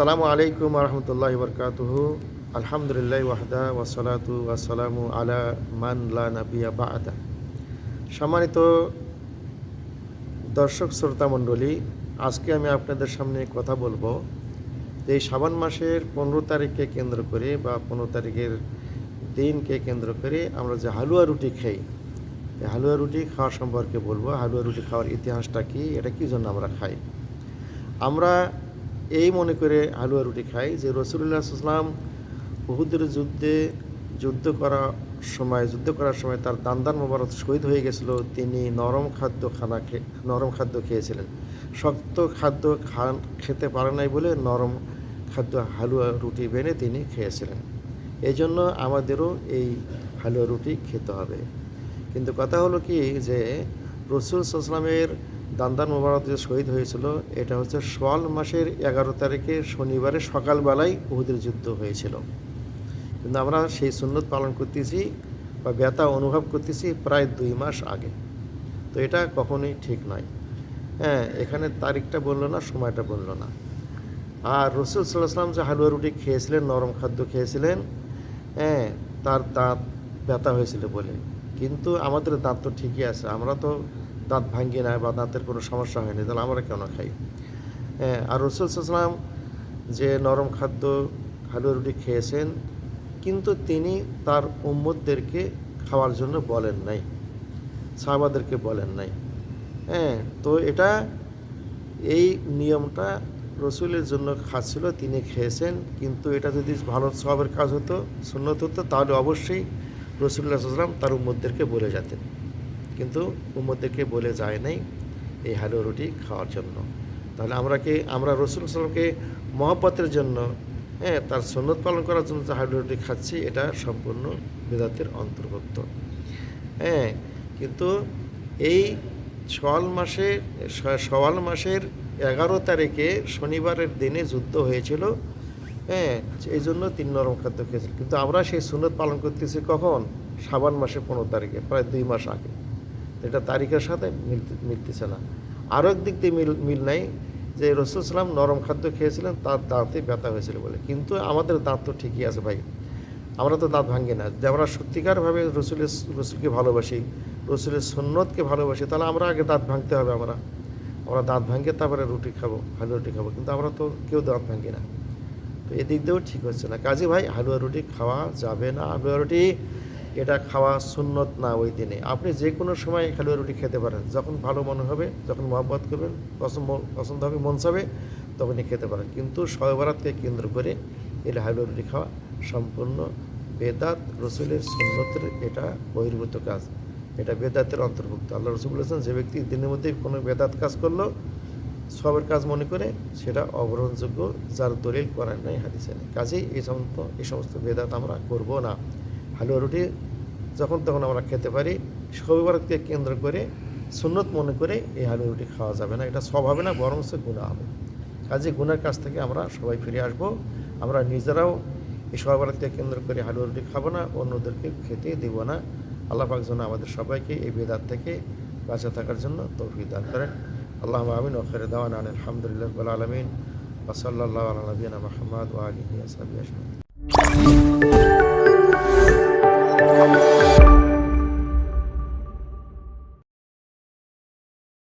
আসসালামু আলাইকুম রহমতুল্লাহ বরকাতুহ। আলহামদুলিল্লাহ ওয়াহদা ওয়াসালাতু ওয়াসালামু আলা মান লা নাবিয়া বাদা। সম্মানিত দর্শক শ্রোতা মণ্ডলী, আজকে আমি আপনাদের সামনে কথা বলব যে এই শ্রাবণ মাসের পনেরো তারিখকে কেন্দ্র করে বা পনেরো তারিখের দিনকে কেন্দ্র করে আমরা যে হালুয়া রুটি খাই হালুয়া রুটি খাওয়া সম্পর্কে বলব। হালুয়া রুটি খাওয়ার ইতিহাসটা কী, এটা কী জন্য আমরা খাই? আমরা এই মনে করে হালুয়া রুটি খাই যে রসুল্লাহ ইসলাম বহুদের যুদ্ধে, যুদ্ধ করার সময়, যুদ্ধ করার সময় তার দান্দার মোবারক শহীদ হয়ে গেছিল। তিনি নরম খাদ্য খানা নরম খাদ্য খেয়েছিলেন। শক্ত খাদ্য খান, খেতে পারে নাই বলে নরম খাদ্য হালুয়া রুটি বেনে তিনি খেয়েছিলেন। এই জন্য আমাদেরও এই হালুয়া রুটি খেতে হবে। কিন্তু কথা হলো কি যে রসুল সাল্লামের দান্দান মোবারক যে শহীদ হয়েছিল, এটা হচ্ছে সোয়াল মাসের এগারো তারিখে শনিবারে সকালবেলায় উহুদের যুদ্ধ হয়েছিল। কিন্তু আমরা সেই সুন্নত পালন করতেছি বা ব্যথা অনুভব করতেছি প্রায় দুই মাস আগে। তো এটা কখনোই ঠিক নয়। হ্যাঁ এখানে তারিখটা বলল না, সময়টা বলল না। আর রসুল সাল্লাহ সাল্লাম যে হালুয়া রুটি খেয়েছিলেন, নরম খাদ্য খেয়েছিলেন হ্যাঁ তার দাঁত ব্যথা হয়েছিল বলে। কিন্তু আমাদের দাঁত তো ঠিকই আছে, আমরা তো দাঁত ভাঙ্গি না বা দাঁতের কোনো সমস্যা হয়নি, তাহলে আমরা কেন খাই? হ্যাঁ আর রসুল সাল্লাম যে নরম খাদ্য হালুয়া রুটি খেয়েছেন, কিন্তু তিনি তার উম্মতদেরকে খাওয়ার জন্য বলেন নাই, সাহাবাদেরকে বলেন নাই। হ্যাঁ তো এটা, এই নিয়মটা রসুলের জন্য খাচ্ছিল, তিনি খেয়েছেন, কিন্তু এটা যদি ভালো সবের কাজ হতো, সুন্নত হতো, তাহলে অবশ্যই রসুল্লাহ সাল্লাম তার উম্মদদেরকে বলে যেতেন। কিন্তু উম্মদদেরকে বলে যায় নাই এই হালুয়া রুটি খাওয়ার জন্য। তাহলে আমরা কি, আমরা রসুল সাল্লামকে মহব্বতের জন্য হ্যাঁ তার সন্ন্যত পালন করার জন্য যে হালুয়া রুটি খাচ্ছি, এটা সম্পূর্ণ বেদাতের অন্তর্ভুক্ত। হ্যাঁ কিন্তু এই সওয়াল মাসে সওয়াল মাসের এগারো তারিখে শনিবারের দিনে যুদ্ধ হয়েছিল হ্যাঁ এই জন্য তিন নরম খাদ্য খেয়েছিল। কিন্তু আমরা সেই সুন্নত পালন করতেছি কখন? শ্রাবণ মাসে পনেরো তারিখে, প্রায় দুই মাস আগে। এটা তারিখের সাথে মিলতে মিলতেছে না। আরও একদিক দিয়ে মিল মিল নাই যে রসুল সালাম নরম খাদ্য খেয়েছিলেন, তার দাঁতে ব্যথা হয়েছিল বলে। কিন্তু আমাদের দাঁত তো ঠিকই আছে ভাই। আমরা তো দাঁত ভাঙি না। যে আমরা সত্যিকারভাবে রসুলের রসুলকে ভালোবাসি, রসুলের সন্ন্যতকে ভালোবাসি, তাহলে আমরা আগে দাঁত ভাঙতে হবে আমরা। আমরা দাঁত ভাঙে তারপরে রুটি খাব, হালুয়া রুটি খাব। কিন্তু আমরা তো কেউ দাঁত ভাঙি না। তো এদিক দিয়েও ঠিক হচ্ছে না। কাজী ভাই, হালুয়া রুটি খাওয়া যাবে না। হালুয়া রুটি এটা খাওয়া সুন্নত না ওই দিনে। আপনি যে কোনো সময় হালুয়া রুটি খেতে পারেন। যখন ভালো মনে হবে, যখন মহব্বত করবেন, পছন্দ হবে, মন চাবে, তখনই খেতে পারেন। কিন্তু শয়বরাতকে কেন্দ্র করে এটা হালুয়া রুটি খাওয়া সম্পূর্ণ বেদাত, রসুলের সুন্নতের এটা বহির্ভূত কাজ। এটা বেদাতের অন্তর্ভুক্ত। আল্লাহ রসুল বলেছেন, যে ব্যক্তি দিনের মধ্যে কোনো বেদাত কাজ করল, সবের কাজ মনে করে, সেটা অগ্রহণযোগ্য, যার দলিল করার নাই, হাদিসে কাজেই এই সমস্ত এই সমস্ত বেদাত আমরা করব না। হালুয়া রুটি, যখন তখন আমরা খেতে পারি সবিবারকে কেন্দ্র করে, সুন্নত মনে করে এই হালুয়া রুটি খাওয়া যাবে না। এটা সব হবে না, বরং সে গুণা হবে। কাজে গুণার কাছ থেকে আমরা সবাই ফিরে আসব। আমরা নিজেরাও এই সবারকে কেন্দ্র করে হালুয়া রুটি খাব না, অন্যদেরকে খেতে দেব না। আল্লাহ পাক যেন আমাদের সবাইকে এই বেদার থেকে বাঁচা থাকার জন্য তৌফিক দান করেন। আল্লাহ আমিন ওখের দাওয়ান আলহামদুলিল্লাহ আলমিন। ওসল্লাহ আলা নবীনা মাহমদ ওয়ালি আসাবি আজমাইন।